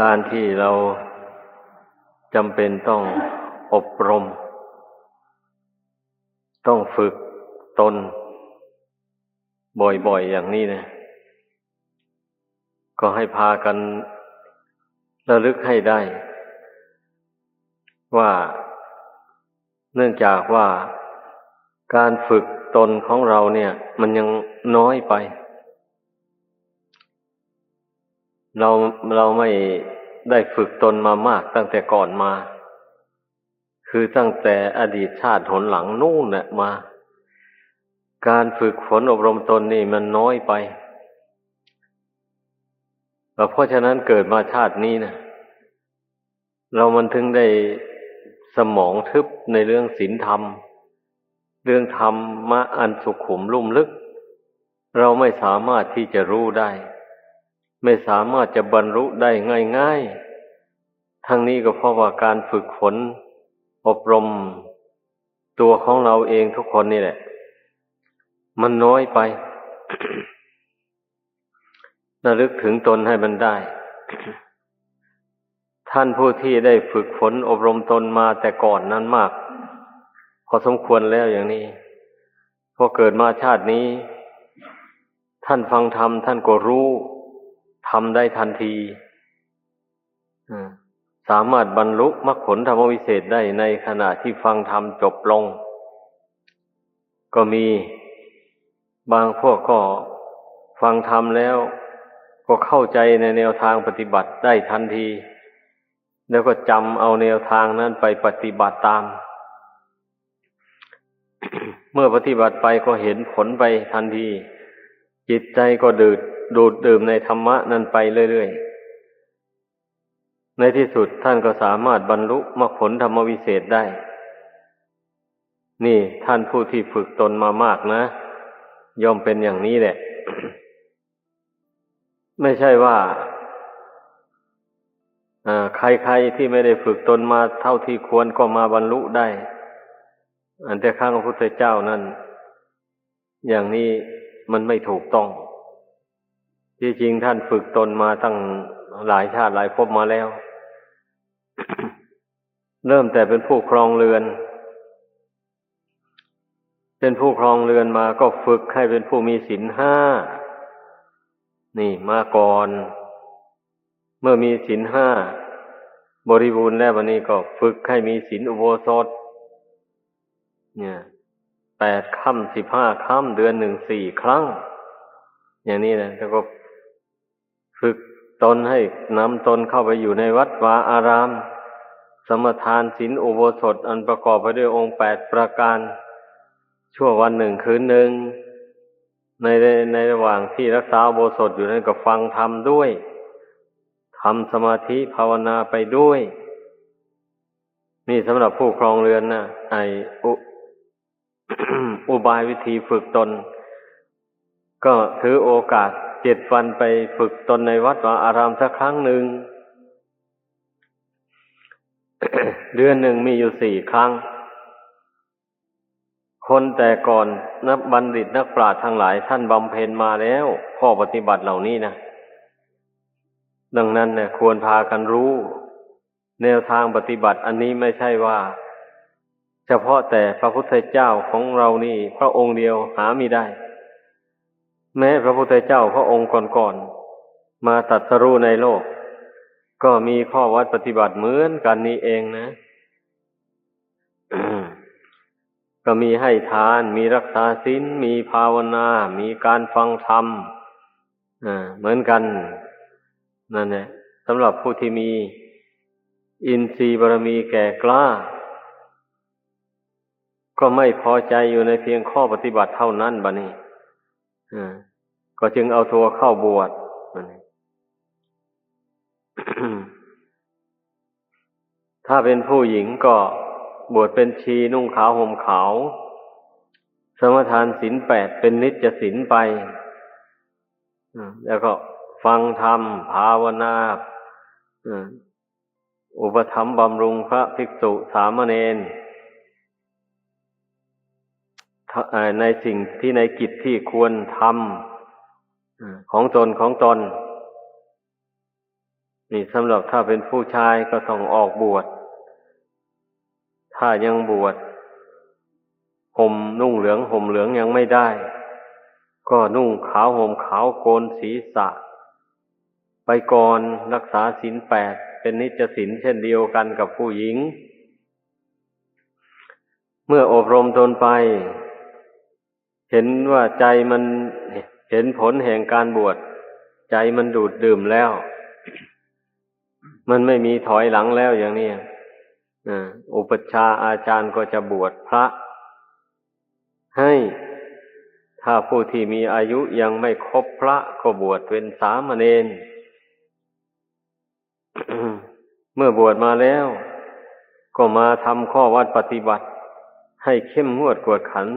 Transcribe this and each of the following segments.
การที่เราจำเป็นต้องอบรม ต้องฝึกตน บ่อยๆอย่างนี้นะ ก็ให้พากันระลึกให้ได้ ว่าเนื่องจากว่าการฝึกตนของเราเนี่ย มันยังน้อยไป เราเราไม่ได้ฝึกตนมามากตั้งแต่ก่อนมา คือตั้งแต่อดีตชาติหนหลังนู่นน่ะมา การฝึกฝนอบรมตนนี่มันน้อยไปเพราะฉะนั้นเกิดมาชาตินี้นะเรามันถึงได้สมองทึบในเรื่องศีลธรรม เรื่องธรรมมาอันสุขุมลุ่มลึก เราไม่สามารถที่จะรู้ได้ ไม่สามารถจะบรรลุได้ง่ายๆ ทั้งนี้ก็เพราะว่าการฝึกฝน อบรม ตัวของเราเองทุกคนนี่แหละ มันน้อยไประลึกถึงตนให้มันได้ ท่านผู้ที่ได้ฝึกฝนอบรมตนมาแต่ก่อนนั้นมาก พอสมควรแล้วอย่างนี้ พอเกิดมาชาตินี้ ท่านฟังธรรมท่านก็รู้ ทำได้ทันทีสามารถบรรลุมรรคผลธรรมวิเศษได้ในขณะที่ฟังธรรมจบลง ก็มีบางพวกก็ฟังธรรมแล้ว ก็เข้าใจในแนวทางปฏิบัติได้ทันที แล้วก็จำเอาแนวทางนั้นไปปฏิบัติตาม เมื่อปฏิบัติไปก็เห็นผลไปทันที จิตใจก็ดูด ดูดดื่มในธรรมะนั้นไปเรื่อยๆ ในที่สุดท่านก็สามารถบรรลุมรรคผลธรรมวิเศษได้ นี่ท่านผู้ที่ฝึกตนมามากนะ ย่อมเป็นอย่างนี้แหละ ไม่ใช่ว่าใครๆที่ไม่ได้ฝึกตนมาเท่าที่ควรก็มาบรรลุได้ อันแต่ข้างพระพุทธเจ้านั้น อย่างนี้มันไม่ถูกต้อง ที่จริงท่านฝึกตนมาตั้งหลายชาติหลายภพมาแล้ว เริ่มแต่เป็นผู้ครองเรือน เป็นผู้ครองเรือนมาก็ฝึกให้เป็นผู้มีศีลห้า นี่มาก่อน เมื่อมีศีลห้าบริบูรณ์แล้ววันนี้ก็ฝึกให้มีศีลอุโบสถ เนี่ยแปดค่ำสิบห้าค่ำเดือนหนึ่งสี่ครั้ง อย่างนี้นะแล้วก็ ฝึกตนให้นำตนเข้าไปอยู่ในวัดวาอาราม สมทานศีลอุโบสถอันประกอบไปด้วยองค์แปดประการ ชั่ววันหนึ่งคืนหนึ่ง ในในระหว่างที่รักษาโบสถอยู่นั้นก็ฟังธรรมด้วยทำสมาธิภาวนาไปด้วย นี่สำหรับผู้ครองเรือนนะไออุอุบายวิธีฝึกตน ก็ถือโอกาส เจ็ดวันไปฝึกตนในวัดวาอารามสักครั้งหนึ่ง เดือนหนึ่งมีอยู่สี่ครั้ง คนแต่ก่อนนักบัณฑิตนักปราชญ์ทั้งหลายท่านบำเพ็ญมาแล้ว ข้อปฏิบัติเหล่านี้นะ ดังนั้นเนี่ยควรพากันรู้ แนวทางปฏิบัติอันนี้ไม่ใช่ว่า เฉพาะแต่พระพุทธเจ้าของเรานี่ พระองค์เดียวหาไม่ได้ แม้พระพุทธเจ้าพระองค์ก่อนๆมาตัดสรู้ในโลก ก็มีข้อวัดปฏิบัติเหมือนกันนี้เองนะก็มีให้ทาน มีรักษาศีลมีภาวนา มีการฟังธรรมเหมือนกันนั่นแหละสำหรับผู้ที่มี อินทรีย์บารมีแก่กล้า ก็ไม่พอใจอยู่ในเพียงข้อปฏิบัติเท่านั้นบะนี่ ก็จึงเอาตัวเข้าบวชถ้าเป็นผู้หญิงก็บวชเป็นชีนุ่งขาวห่มขาว สมทานศีลแปดเป็นนิจศีลไปแล้วก็ฟังธรรม ภาวนาอุปธรรมบำรุงพระภิกษุสามเณรในสิ่งที่ในกิจที่ควรทำ ของตนของตน นี่สำหรับถ้าเป็นผู้ชายก็ต้องออกบวช ถ้ายังบวชห่มนุ่งเหลืองห่มเหลืองยังไม่ได้ ก็นุ่งขาวห่มขาวโกนศีรษะ ไปก่อนรักษาศีลแปดเป็นนิจศีลเช่นเดียวกันกับผู้หญิง เมื่ออบรมตนไป เห็นว่าใจมัน เห็นผลแห่งการบวช ใจมันดูดดื่มแล้ว มันไม่มีถอยหลังแล้วอย่างนี้อุปชาอาจารย์ก็จะบวชพระ ให้ถ้าผู้ที่มีอายุยังไม่ครบพระก็บวชเป็นสามเณรเมื่อบวชมาแล้ว ก็มาทำข้อวัดปฏิบัติ ให้เข้มงวดกวดขัน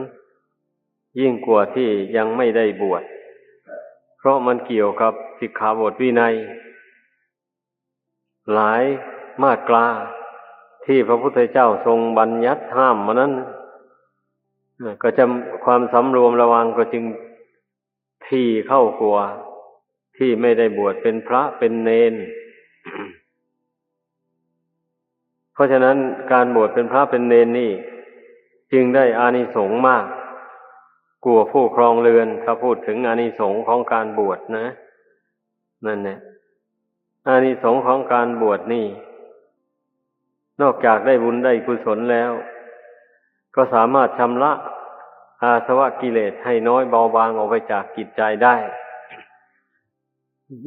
ยิ่งกว่าที่ยังไม่ได้บวช เพราะมันเกี่ยวกับสิกขาบทวินัย หลายมาตราที่พระพุทธเจ้าทรงบัญญัติห้ามมานั้นก็จะความสำรวมระวังก็จึงที่เข้ากลัว ที่ไม่ได้บวชเป็นพระเป็นเนน เพราะฉะนั้นการบวชเป็นพระเป็นเนนนี่ จึงได้อานิสงส์มาก กลัวผู้ครองเรือน ถ้าพูดถึงอานิสงส์ของการบวชนะ นั่นแหละอานิสงส์ของการบวชนี่ นอกจากได้บุญได้กุศลแล้ว ก็สามารถชำระอาสวะกิเลสให้น้อยเบาบางออกไปจากกิจใจได้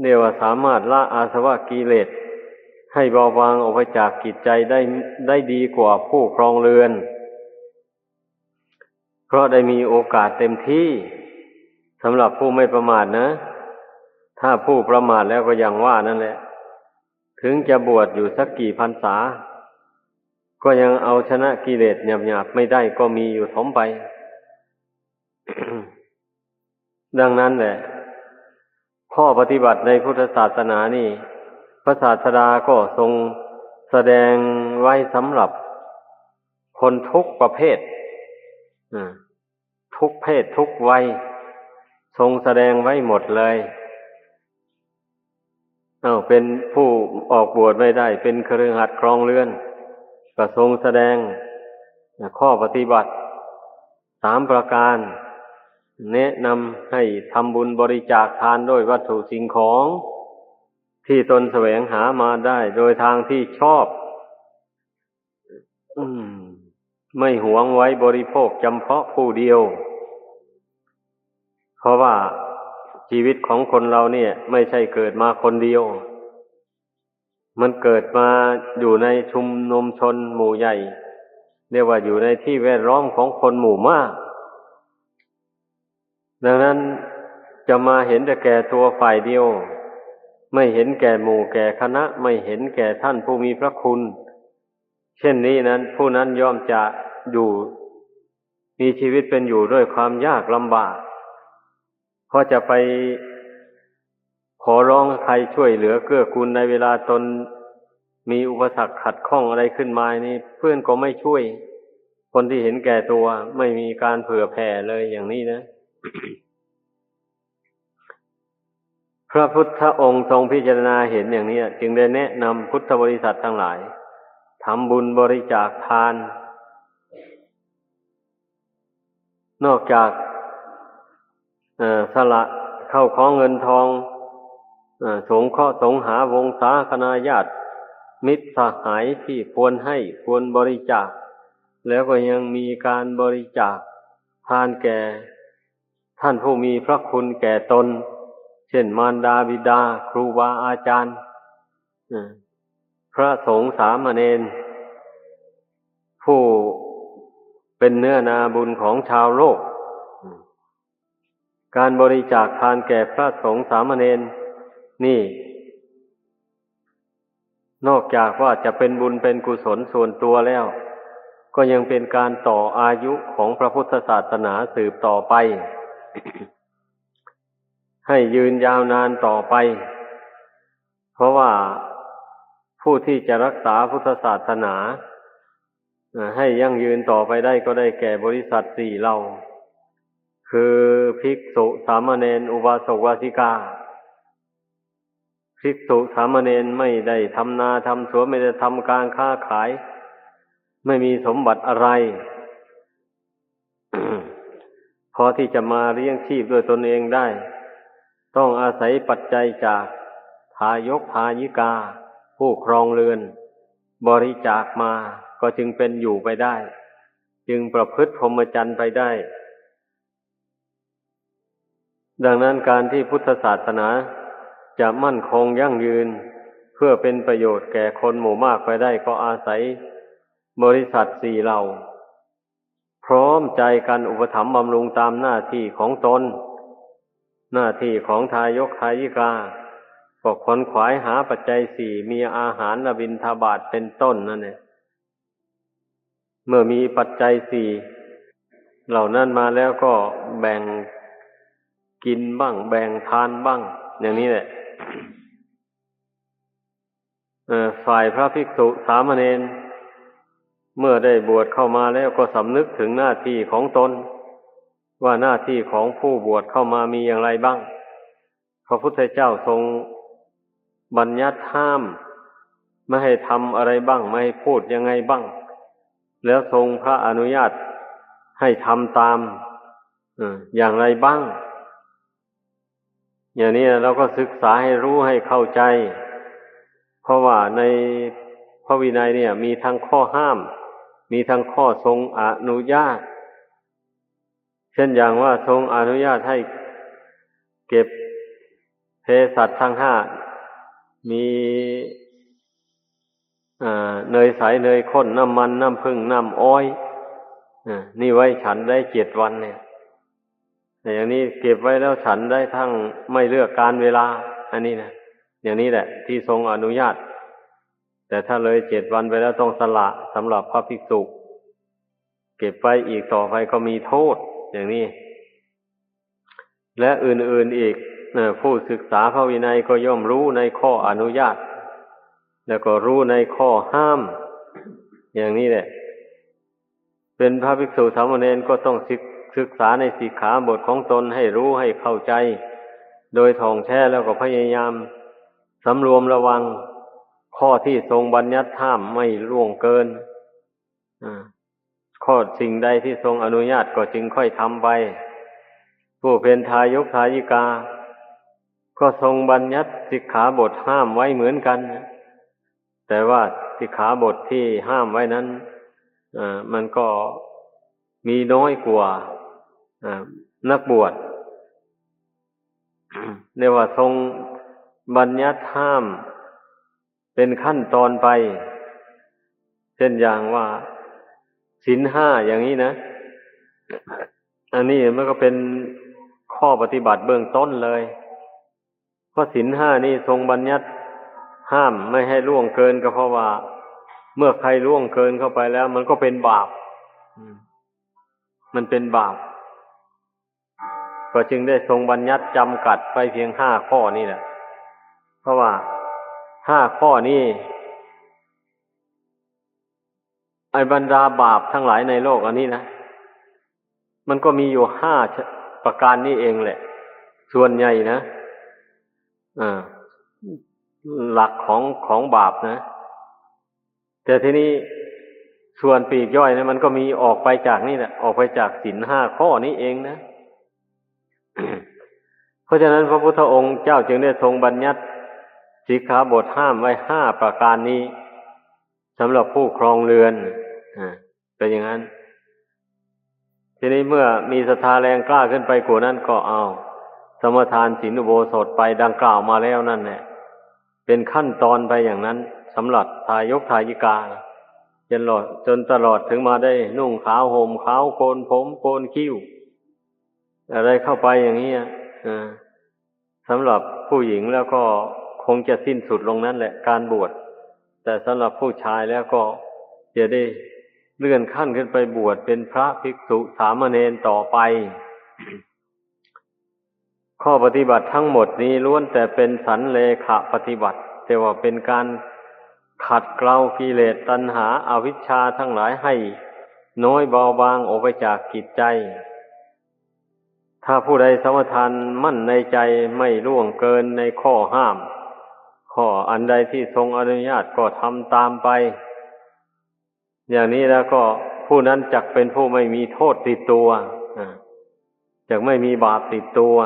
เรียกว่าสามารถละอาสวะกิเลสให้เบาบางออกไปจากกิจใจได้ได้ดีกว่าผู้ครองเรือน ราะได้มีโอกาสเต็มที่สำหรับผู้ไม่ประมาทนะ ถ้าผู้ประมาทแล้วก็อย่างว่านั่นแหละ ถึงจะบวชอยู่สักกี่พรรษา ก็ยังเอาชนะกิเลสหยาบๆไม่ได้ก็มีอยู่ถมไป ดังนั้นแหละ ข้อปฏิบัติในพุทธศาสนานี่ พระศาสดาก็ทรงแสดงไว้สำหรับคนทุกประเภท ทุกเพศทุกวัยทรงแสดงไว้หมดเลยเอาเป็นผู้ออกบวชไม่ได้ เป็นเครือขัดครองเรือนก็ทรงแสดงข้อปฏิบัติสามประการ แนะนำให้ทำบุญบริจาคทานด้วยวัตถุสิ่งของ ที่ตนแสวงหามาได้ โดยทางที่ชอบ อืม ไม่หวงไว้บริโภคจำเพาะผู้เดียว เพราะว่าชีวิตของคนเราเนี่ย ไม่ใช่เกิดมาคนเดียว มันเกิดมาอยู่ในชุมนุมชนหมู่ใหญ่ เรียกว่าอยู่ในที่แวดล้อมของคนหมู่มาก ดังนั้นจะมาเห็นแต่แก่ตัวฝ่ายเดียว ไม่เห็นแก่หมู่แก่คณะ ไม่เห็นแก่ท่านผู้มีพระคุณ เช่นนี้นั้น ผู้นั้นย่อมจะ อยู่ มีชีวิตเป็นอยู่ด้วยความยากลำบากพอจะไปขอร้องใครช่วยเหลือเกื้อกูลในเวลาตนมีอุปสรรคขัดข้องอะไรขึ้นมานี่ เพื่อนก็ไม่ช่วย คนที่เห็นแก่ตัวไม่มีการเผื่อแผ่เลยอย่างนี้นะ พระพุทธองค์ทรงพิจารณาเห็นอย่างนี้ จึงได้แนะนำพุทธบริษัททั้งหลายทำบุญบริจาคทาน นอกจากสละเข้าของเงินทองอสงเคราะห์สงหาวงศาคณาญาติ มิตรสหายที่ควรให้ควรบริจาค แล้วก็ยังมีการบริจาคทานแก่ ท่านผู้มีพระคุณแก่ตน เช่นมารดาบิดา ครูบาอาจารย์พระสงฆ์สามเณรผู้ เป็นเนื้อนาบุญของชาวโลก การบริจาคทานแก่พระสงฆ์สามเณรนี่ นอกจากว่าจะเป็นบุญเป็นกุศลส่วนตัวแล้ว ก็ยังเป็นการต่ออายุของพระพุทธศาสนาสืบต่อไป ให้ยืนยาวนานต่อไป เพราะว่าผู้ที่จะรักษาพุทธศาสนา ให้ยั่งยืนต่อไปได้ก็ได้แก่บริษัทสี่เรา คือภิกษุสามเณรอุบาสกวาสิกา ภิกษุสามเณรไม่ได้ทำนาทำสวนไม่ได้ทำการค้าขาย ไม่มีสมบัติอะไร พอที่จะมาเลี้ยงชีพด้วยตนเองได้ ต้องอาศัยปัจจัยจากทายกทายิกา ผู้ครองเรือน บริจาคมา ก็จึงเป็นอยู่ไปได้ จึงประพฤติพรหมจรรย์ไปได้ ดังนั้นการที่พุทธศาสนาจะมั่นคงยั่งยืน เพื่อเป็นประโยชน์แก่คนหมู่มากไปได้ก็อาศัย บริษัทสี่เหล่า พร้อมใจกันอุปถัมภ์บำรุงตามหน้าที่ของตน หน้าที่ของทายกทายิกาก็ขนขวายหาปัจจัยสี่มีอาหารระบินทบาทเป็นต้นนั่นเอง เมื่อมีปัจจัยสี่เหล่านั้นมาแล้วก็แบ่งกินบ้าง แบ่งทานบ้าง อย่างนี้แหละฝ่ายพระภิกษุสามเณรเมื่อได้บวชเข้ามาแล้วก็สำนึกถึงหน้าที่ของตน ว่าหน้าที่ของผู้บวชเข้ามามีอย่างไรบ้าง พระพุทธเจ้าทรงบัญญัติห้าม ไม่ให้ทำอะไรบ้าง ไม่ให้พูดยังไงบ้าง แล้วทรงพระอนุญาตให้ทำตามอย่างไรบ้าง อย่างนี้เราก็ศึกษาให้รู้ให้เข้าใจ เพราะว่าในพระวินัยเนี่ย มีทั้งข้อห้าม มีทั้งข้อทรงอนุญาต เช่นอย่างว่าทรงอนุญาตให้เก็บเภสัชทั้งห้ามี เนยใสเนยข้นน้ำมันน้ำผึ้งน้ำอ้อยนี่ไว้ฉันได้เจ็ดวันเนี่ยแต่อย่างนี้เก็บไว้แล้วฉันได้ทั้งไม่เลือกการเวลา อันนี้นะอย่างนี้แหละ ที่ทรงอนุญาต แต่ถ้าเลยเจ็ดวันไปแล้วต้องสละสำหรับพระภิกษุเก็บไปอีกต่อไปก็มีโทษ อย่างนี้ และอื่นๆอีกผู้ศึกษาพระวินัยก็ย่อมรู้ในข้ออนุญาต แล้วก็รู้ในข้อห้าม อย่างนี้แหละ เป็นพระภิกษุสามเณรก็ต้องศึกษาในสีขาบทของตนให้รู้ให้เข้าใจ โดยท่องแท้แล้วก็พยายามสำรวมระวังข้อที่ทรงบัญญัติห้ามไม่ล่วงเกินข้อสิ่งใดที่ทรงอนุญาตก็จึงค่อยทำไป ผู้เป็นทายกทายิกา ก็ทรงบัญญัติสิกขาบทห้ามไว้เหมือนกัน แต่ว่าสิกขาบทที่ห้ามไว้นั้นมันก็มีน้อยกว่านักบวชเรียกว่าทรงบัญญัติห้ามเป็นขั้นตอนไป เช่นอย่างว่าสินห้าอย่างนี้นะ อันนี้มันก็เป็นข้อปฏิบัติเบื้องต้นเลยเพราะสินห้านี่ทรงบัญญัติ ห้ามไม่ให้ล่วงเกินก็เพราะว่า เมื่อใครล่วงเกินเข้าไปแล้ว มันก็เป็นบาปมันเป็นบาปก็จึงได้ทรงบัญญัติจำกัดไปเพียงห้าข้อนี่แหละ เพราะว่าห้าข้อนี้ไอ้บรรดาบาปทั้งหลายในโลกอันนี้นะ มันก็มีอยู่ห้าประการนี้เองแหละ ส่วนใหญ่นะอ่า หลักของของบาปนะ แต่ทีนี้ส่วนปีกย่อยนะมันก็มีออกไปจากนี่แหละออกไปจากสินห้าข้อนี้เองนะ เพราะฉะนั้นพระพุทธองค์เจ้าจึงได้ทรงบัญญัติสิกขาบทห้ามไว้ห้าประการนี้สำหรับผู้ครองเรือนอ่าเป็นอย่างนั้น ทีนี้เมื่อมีศรัทธาแรงกล้าขึ้นไปกว่านั้นก็เอา สมทานศีลอุโบสถไปดังกล่าวมาแล้วนั่นแหละ เป็นขั้นตอนไปอย่างนั้นสำหรับทายกทายิกาจนหลอดจนตลอดถึงมาได้นุ่งขาวห่มขาวโกนผมโกนคิ้ว อะไรเข้าไปอย่างนี้อ่าสำหรับผู้หญิงแล้วก็คงจะสิ้นสุดลงนั้นแหละการบวช แต่สำหรับผู้ชายแล้วก็จะได้เลื่อนขั้นขึ้นไปบวชเป็นพระภิกษุสามเณรต่อไป ข้อปฏิบัติทั้งหมดนี้ล้วนแต่เป็นสันเลขะปฏิบัติ แต่ว่าเป็นการขัดเกลากิเลสตัณหาอาวิชชาทั้งหลายให้ น้อยเบาบางออกไปจากกิจใจ ถ้าผู้ใดสมทานมั่นในใจไม่ล่วงเกินในข้อห้าม ข้ออันใดที่ทรงอนุญาตก็ทำตามไป อย่างนี้แล้วก็ผู้นั้นจักเป็นผู้ไม่มีโทษติดตัวจักไม่มีบาปติดตัว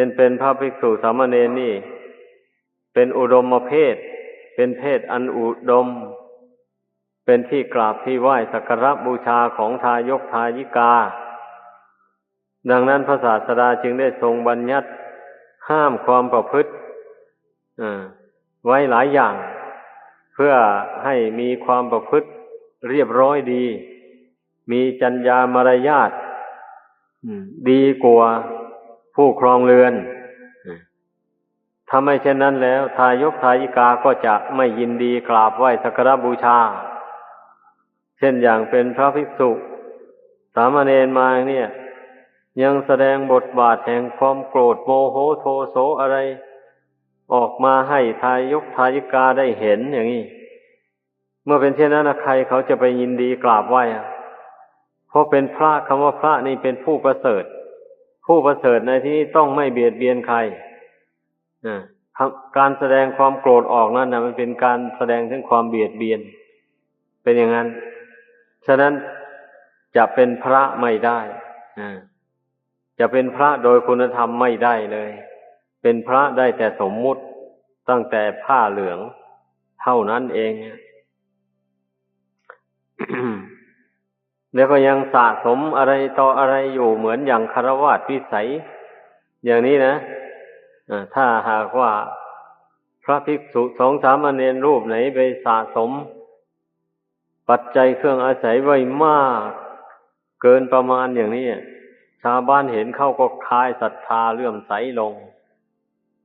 เป็นเป็นพระภิกษุสามเณรนี่ เป็นอุดมเพศ เป็นเพศอันอุดม เป็นที่กราบที่ไหว้สักการะบูชาของทายกทายิกา ดังนั้นพระศาสดาจึงได้ทรงบัญญัติห้ามความประพฤติไว้หลายอย่าง เพื่อให้มีความประพฤติเรียบร้อยดี มีจัญญามารยาทดีกว่า ผู้ครองเรือนถ้าไม่เช่นนั้นแล้ว ทายกทายิกาก็จะไม่ยินดีกราบไหว้สักการบูชา เช่นอย่างเป็นพระภิกษุ สามเณรมาเนี่ย ยังแสดงบทบาทแห่งความโกรธโมโหโทโสอะไร ออกมาให้ทายกทายิกาได้เห็นอย่างนี้ เมื่อเป็นเช่นนั้นใครเขาจะไปยินดีกราบไหว้เพราะเป็นพระคำว่าพระนี่เป็นผู้ประเสริฐ ผู้ประเสริฐในที่นี้ต้องไม่เบียดเบียนใครการแสดงความโกรธออกนั่นนะมันเป็นการแสดงถึงความเบียดเบียน เป็นอย่างนั้น ฉะนั้นจะเป็นพระไม่ได้จะเป็นพระโดยคุณธรรมไม่ได้เลย เป็นพระได้แต่สมมุติตั้งแต่ผ้าเหลือง เท่านั้นเอง แล้วก็ยังสะสมอะไรต่ออะไรอยู่เหมือนอย่างคารวะวิสัย อย่างนี้นะถ้าหากว่าพระภิกษุสองสามเณรรูปไหนไปสะสม ปัจจัยเครื่องอาศัยไว้มาก เกินประมาณอย่างนี้ ชาวบ้านเห็นเขาก็คลายศรัทธาเลื่อมใสลง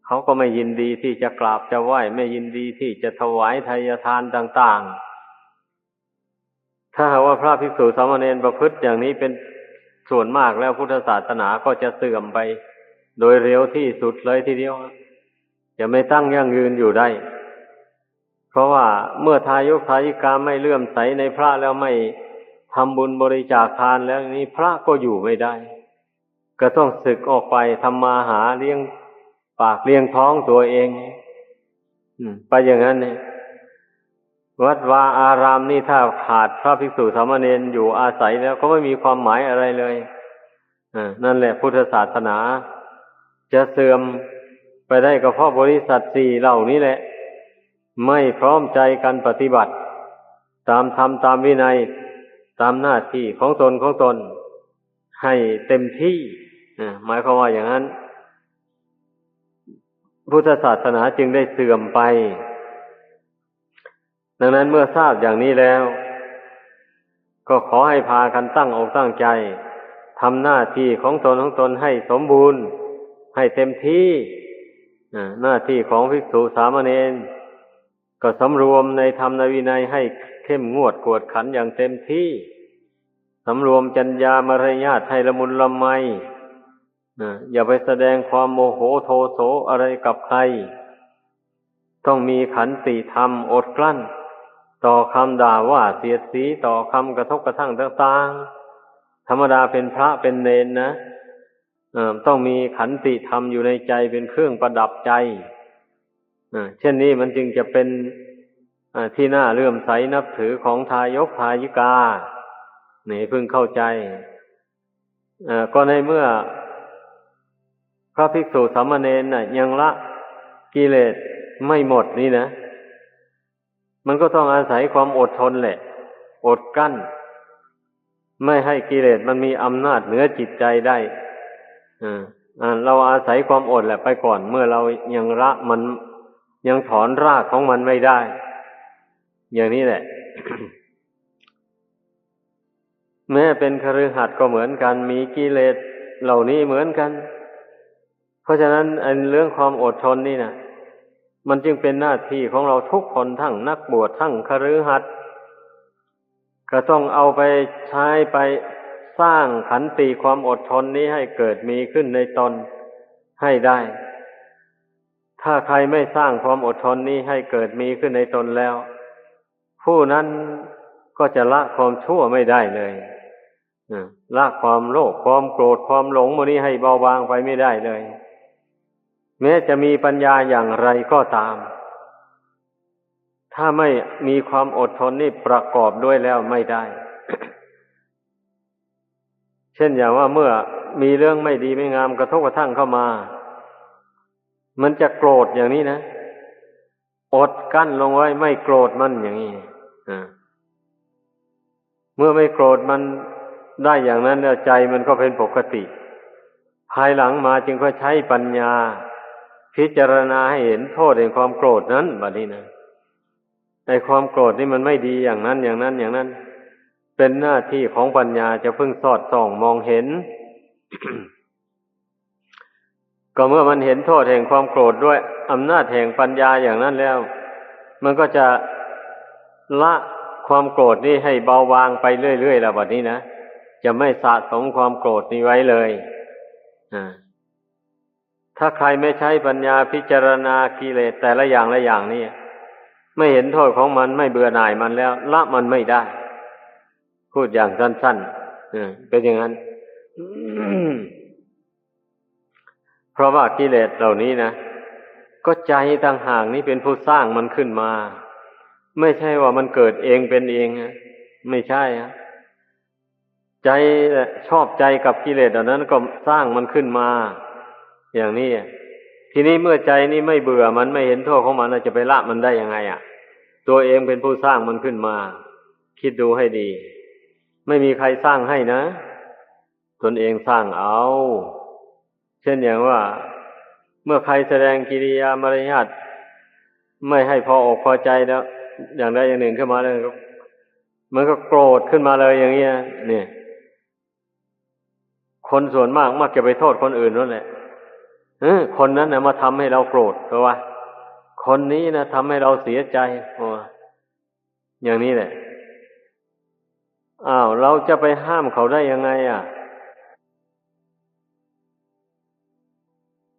เขาก็ไม่ยินดีที่จะกราบจะไหว้ ไม่ยินดีที่จะถวายทายทานต่าง ๆ ถ้าหากว่าพระภิกษุสามเณรประพฤติอย่างนี้เป็นส่วนมากแล้วพุทธศาสนาก็จะเสื่อมไป โดยเร็วที่สุดเลยทีเดียวจะไม่ตั้งยั่งยืนอยู่ได้ เพราะว่าเมื่อทายกทายิกาไม่เลื่อมใสในพระแล้วไม่ทำบุญบริจาคทานแล้วนี้พระก็อยู่ไม่ได้ ก็ต้องศึกออกไปทำมาหาเลี้ยงปากเลี้ยงท้องตัวเองไปอย่างนั้นเนี่ย วัดวาอารามนี่ถ้าขาดพระภิกษุสามเณรอยู่อาศัยแล้วก็ไม่มีความหมายอะไรเลยนั่นแหละพุทธศาสนา จะเสื่อมไปได้ก็เพราะบริษัทสี่เหล่านี้แหละ ไม่พร้อมใจกันปฏิบัติ ตามธรรมตามวินัย ตามหน้าที่ของตนของตน ให้เต็มที่หมายความว่าอย่างนั้น พุทธศาสนาจึงได้เสื่อมไป ดังนั้นเมื่อทราบอย่างนี้แล้ว ก็ขอให้พากันตั้งอกตั้งใจทำหน้าที่ของตนของตนให้สมบูรณ์ ให้เต็มที่หน้าที่ของภิกษุสามเณรก็สำรวมในธรรมนวินัยให้เข้มงวดกวดขันอย่างเต็มที่สำรวมจัญญามารยาทให้ละมุนละไมอย่าไปแสดงความโมโหโทโสอะไรกับใคร ต้องมีขันติธรรมอดกลั้น ต่อคำด่าว่าเสียดสีต่อคำกระทบกระทั่งต่างๆ ธรรมดาเป็นพระเป็นเนนนะต้องมีขันติธรรมอยู่ในใจเป็นเครื่องประดับใจเช่นนี้มันจึงจะเป็นที่น่าเลื่อมใสนับถือของทายกทายิกานี่พึงเข้าใจก็ในเมื่อ พระภิกษุสามเณรน่ะ ยังละกิเลสไม่หมดนี่นะ มันก็ต้องอาศัยความอดทนแหละ อดกั้น ไม่ให้กิเลสมันมีอำนาจเหนือจิตใจได้อ่าเราอาศัยความอดแหละไปก่อน เมื่อเรายังละมันยังถอนรากของมันไม่ได้ อย่างนี้แหละ แม้เป็นคฤหัสถ์ก็เหมือนกัน มีกิเลสเหล่านี้เหมือนกัน เพราะฉะนั้นอันเรื่องความอดทนนี่นะ มันจึงเป็นหน้าที่ของเราทุกคนทั้งนักบวชทั้งคฤหัสถ์ก็ต้องเอาไปใช้ไปสร้างขันติความอดทนนี้ให้เกิดมีขึ้นในตนให้ได้ ถ้าใครไม่สร้างความอดทนนี้ให้เกิดมีขึ้นในตนแล้ว ผู้นั้นก็จะละความชั่วไม่ได้เลยละความโลภความโกรธความหลงมันนี้ให้เบาบางไปไม่ได้เลย แม้จะมีปัญญาอย่างไรก็ตาม ถ้าไม่มีความอดทนนี่ประกอบด้วยแล้วไม่ได้ เช่นอย่างว่าเมื่อมีเรื่องไม่ดีไม่งามกระทบกระทั่งเข้ามา มันจะโกรธอย่างนี้นะ อดกั้นลงไว้ไม่โกรธมันอย่างนี้เมื่อไม่โกรธมันได้อย่างนั้นแล้วใจมันก็เป็นปกติ ภายหลังมาจึงก็ใช้ปัญญา พิจารณาให้เห็นโทษแห่งความโกรธนั้นบัดนี้นะไอ้ความโกรธนี่มันไม่ดีอย่างนั้นอย่างนั้นอย่างนั้น เป็นหน้าที่ของปัญญาจะพิ่งสอดส่องมองเห็น ก็เมื่อมันเห็นโทษแห่งความโกรธด้วยอำนาจแห่งปัญญาอย่างนั้นแล้ว มันก็จะละความโกรธนี่ให้เบาบางไปเรื่อยๆแล้วบัดนี้นะจะไม่สะสมความโกรธนี้ไว้เลย อ่า ถ้าใครไม่ใช้ปัญญาพิจารณากิเลสแต่ละอย่างละอย่างนี่ไม่เห็นโทษของมันไม่เบื่อหน่ายมันแล้ว ละมันไม่ได้ พูดอย่างสั้นๆเป็นอย่างนั้น เพราะว่ากิเลสเหล่านี้นะก็ใจต่างหากนี้เป็นผู้สร้างมันขึ้นมา ไม่ใช่ว่ามันเกิดเองเป็นเองไม่ใช่อะใจชอบใจกับกิเลสเหล่านั้นก็สร้างมันขึ้นมา อย่างนี้ทีนี้เมื่อใจนี้ไม่เบื่อมันไม่เห็นโทษของมันจะไปละมันได้ยังไงอะ ตัวเองเป็นผู้สร้างมันขึ้นมา คิดดูให้ดี ไม่มีใครสร้างให้นะ ตนเองสร้างเอา เช่นอย่างว่า เมื่อใครแสดงกิริยามารยาทไม่ให้พออกพอใจแล้ว อย่างใดอย่างหนึ่งขึ้นมาเลยมันก็โกรธขึ้นมาเลยอย่างเงี้ยเนี่ย คนส่วนมากมักจะไปโทษคนอื่นนั่นแหละ ออคนนั้นนะมาทำให้เราโกรธเพราะว่า คนนี้นะทำให้เราเสียใจโอ้อย่างนี้แหละอ้าวเราจะไปห้ามเขาได้ยังไง อะ